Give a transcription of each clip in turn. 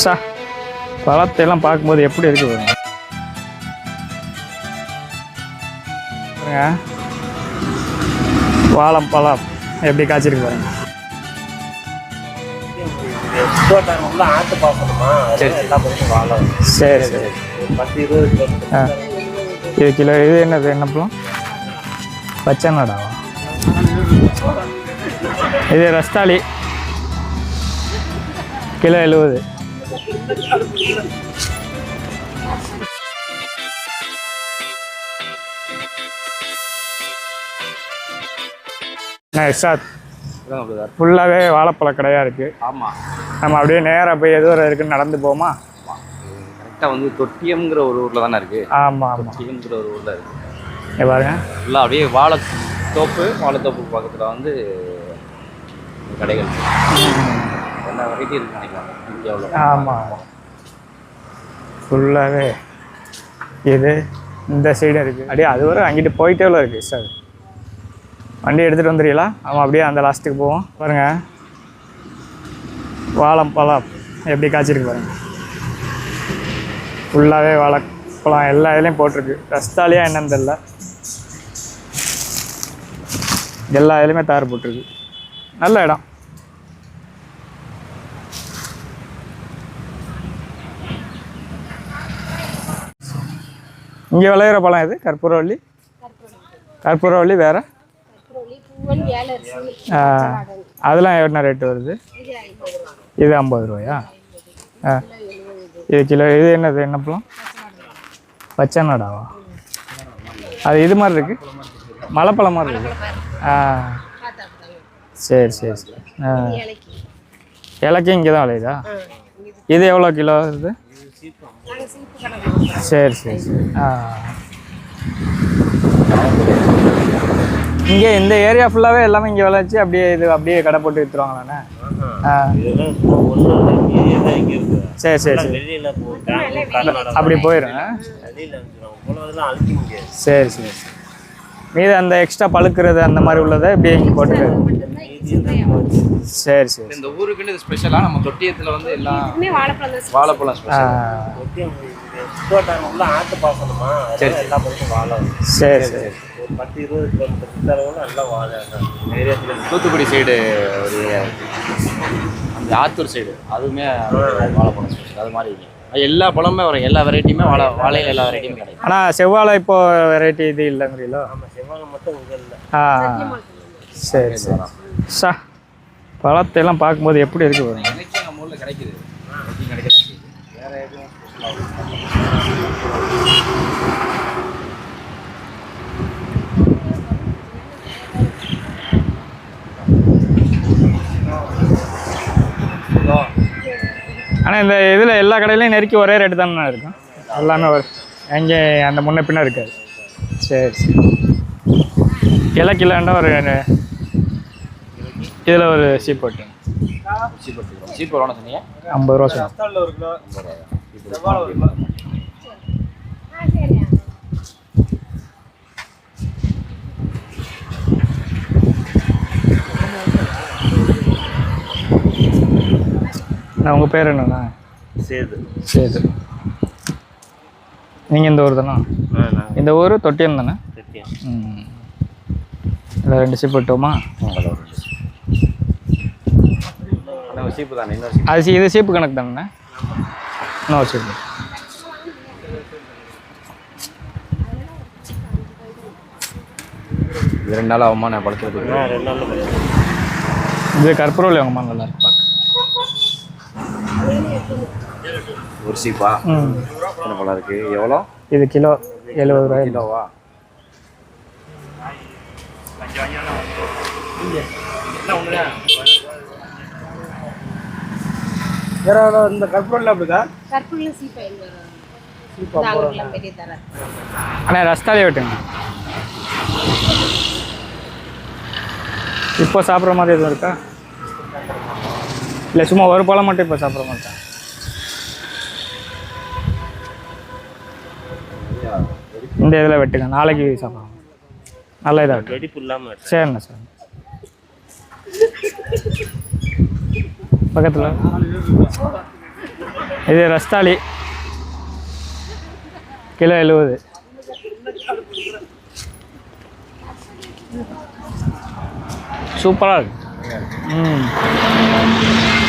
பெருசா பழத்தை எல்லாம் பார்க்கும்போது எப்படி இருக்கு பாருங்க. வாழம் பழம் எப்படி காய்ச்சிருக்கு பாருங்க. சரி சரி. ஆ. இது கிலோ இது என்னது என்ன பழம்? பச்சை நாடாவா இது ரஸ்தாளி. கிலோ எழுபது சார். ஃபுல்லாகவே வாழைப்பழ கடையாக இருக்குது ஆமாம் நம்ம அப்படியே நேராக போய் எது வரை இருக்குன்னு நடந்து போமா கரெக்டாக வந்து தொட்டியம்ங்கிற ஒரு ஊரில் தானே இருக்குது ஆமாம் ஆமாம் தொட்டியம்ங்கிற ஒரு ஊரில் இருக்குது பாருங்க. ஃபுல்லாக அப்படியே வாழைத்தோப்பு வாழைத்தோப்புக்கு பக்கத்தில் வந்து கடைகள். எல்லா வெரைட்டி ஆமாம் ஆமாம் ஃபுல்லாகவே இது இந்த சைடும் இருக்குது அப்படியே அது வரை அங்கிட்டு போயிட்டே உள்ள இருக்குது சார் வண்டி எடுத்துகிட்டு வந்துடுறீங்களா ஆமாம் அப்படியே அந்த லாஸ்ட்டுக்கு போவோம். பாருங்க. வாழம் பழம் எப்படி காய்ச்சிருக்கு பாருங்க. ஃபுல்லாகவே வாழைப்பழம் எல்லா இதுலேயும் போட்டிருக்கு. ரஸ்தாலியாக என்னன்னு தெரில எல்லா இதுலேயுமே தார் போட்டிருக்கு. நல்ல இடம். இங்கே விளையிற பழம் எது? கற்பூரவள்ளி? கற்பூரவள்ளி வேற? அதெல்லாம் என்ன ரேட்டு வருது? இது ஐம்பது ரூபாயா? ஆ. இது கிலோ இது என்னது? என்ன பழம்? பச்சை நாடாவா? அது இது மாதிரி இருக்கு. மலைப்பழம் மாதிரி இருக்கு. ஆ. சரி சரி சரி. ஆ. இலைக்கு இங்கே தான் விளையுதா இது எவ்வளோ கிலோ வருது? சரி சரி சரி. ஆ. இங்கே இந்த ஏரியா ஃபுல்லாகவே எல்லாமே இங்கே விளைச்சி அப்படியே இது அப்படியே கடை போட்டு விற்றுருவாங்களாண்ணே சரி சரி சரி. அப்படி போயிடும் சரி சரி சரி. மீது அந்த எக்ஸ்ட்ரா பழுக்கிறது அந்த மாதிரி உள்ளதை இப்படியே இங்கே போட்டுக்கிறது. சரி சரி இந்த ஊருக்குன்னு இது ஸ்பெஷலாக நம்ம தொட்டியத்தில் வந்து எல்லாம் வாழைப்பழம் வாழைப்பழம் ஸ்பெஷல் ஆட்டு பார்க்கணுமா அதெல்லாம் எல்லா பக்கமும் வாழை. சரி சரி. ஒரு பத்து இருபது கிலோமீட்டர் கிட்ட நல்லா வாழை. ஏரியாத்தில் தூத்துக்குடி சைடு ஒரு. அந்த ஆத்தூர் சைடு அதுவுமே வாழைப்பழம் ஸ்பெஷல் அது மாதிரி. எல்லா பழமுமே வரும். எல்லா வெரைட்டியுமே வாழை வாழையில் எல்லா வெரைட்டியுமே கிடைக்கும். ஆனால் செவ்வாழை இப்போ வெரைட்டி இது இல்லைங்கிறீங்களோ? நம்ம செவ்வாழை மட்டும் இங்கே இல்லை. ஆ. சரி சரி. சா பழத்தையெல்லாம் பார்க்கும்போது எப்படி இருக்கு வரும் நம்ம ஊரில் கிடைக்குது வேற எதுவும் ஆனால் இந்த இதில் எல்லா கடையிலையும் நெருக்கி ஒரே ரேட்டு தானே இருக்கும். எல்லாமே ஒரு எங்கே அந்த முன்ன பின்ன இருக்காது. சரி சரி. கிலோ கிலோண்டா ஒரு இதில் ஒரு சீப் போட்டு. சீப் எடுத்துக்கிறோம் சீப் எவ்வளோ சொன்னீங்க. ஐம்பது ரூபா சொன்னேன். ஒரு கிலோ. நான் உங்கள் பேர் என்னண்ணா? சேது. சரி நீங்கள் இந்த ஊர் தானே? இந்த ஊர் தொட்டியம் தானே? சத்தியம் ம். இதில் ரெண்டு சீப் விட்டோமா இன்னும் சீப்பு தானே அது இது சீப்பு கணக்கு தானே இன்னொரு சீப்பு. இது ரெண்டு நாள் ஆகுமா நான் நாள் இது கற்பூரவள்ளி வாங்கம்மா நல்லா இருக்கு பார்க்க ஒரு சீப்பா? ம். எத்தனை பழம் இருக்குது எவ்வளோ? இது கிலோ எழுபது ரூபாய். கிலோவா? வேற இந்த கற்பூரில் அப்படிதா கற்பூரில் சீப்பு ஐம்பது ரூபா தாங்கலாம் பெரிய தர அண்ணா ரஸ்தாலே விட்டுங்க. இப்போ சாப்பிட்ற மாதிரி எதுவும் இருக்கா? இல்லை சும்மா ஒரு பழம் மட்டும் இப்போ சாப்பிட்ற மாதிரி தான் இந்த இதில் வெட்டுங்க. நாளைக்கு சாப்பிட்றோம் நல்ல இதாக வெட்டு வெடிப்பு இல்லாமல் சரிண்ணா சார் பக்கத்தில்? இது ரஸ்தாளி. கிலோ எழுபது சூப்பராக இருக்கு. ம்.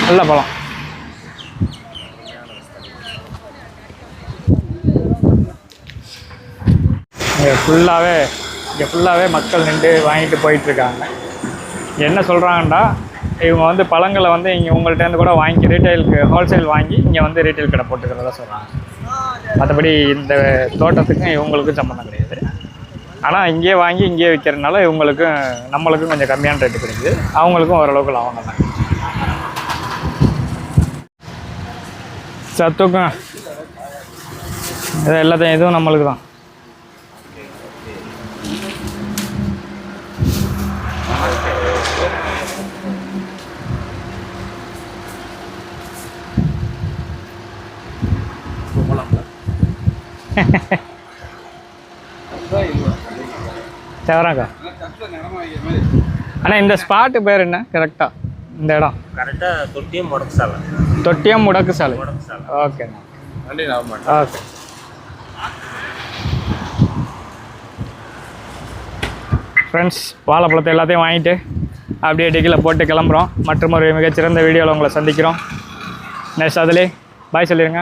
நல்ல பழம். இங்கே ஃபுல்லாகவே இங்கே ஃபுல்லாகவே மக்கள் நின்று வாங்கிட்டு போயிட்டுருக்காங்க என்ன சொல்கிறாங்கன்னா இவங்க வந்து பழங்களை வந்து இங்கே உங்கள்கிட்டேருந்து கூட வாங்கி ரீட்டைலுக்கு ஹோல்சேல் வாங்கி இங்கே வந்து ரீட்டைல் கடை போட்டுக்கிறதா சொல்கிறாங்க மற்றபடி இந்த தோட்டத்துக்கும் இவங்களுக்கும் சம்மந்தம் கிடையாது. ஆனால் இங்கேயே வாங்கி இங்கேயே விற்கிறதுனால இவங்களுக்கும் நம்மளுக்கும் கொஞ்சம் கம்மியான ரேட்டு கிடைக்குது. அவங்களுக்கும் ஓரளவுக்கு லாபம் தான். சத்துக்கும் இது எல்லாத்தையும் இதுவும் நம்மளுக்கு தான் சேவராக்கா அண்ணா இந்த ஸ்பாட்டு பேர் என்ன? கரெக்டாக இந்த இடம்? கரெக்டா தொட்டியும் முடக்கு சாலை தொட்டியம் முடக்கு சாலை முடக்கு சாலை ஓகேண்ணா நன்றி நான் ஓகே. ஃப்ரெண்ட்ஸ் வாழைப்பழத்தை எல்லாத்தையும் வாங்கிட்டு அப்படியே டிக்கில் போட்டு கிளம்புறோம். மற்றும் ஒரு மிகச்சிறந்த வீடியோவில் உங்களை சந்திக்கிறோம். நெக்ஸ்ட் அதிலே பாய் சொல்லிடுங்க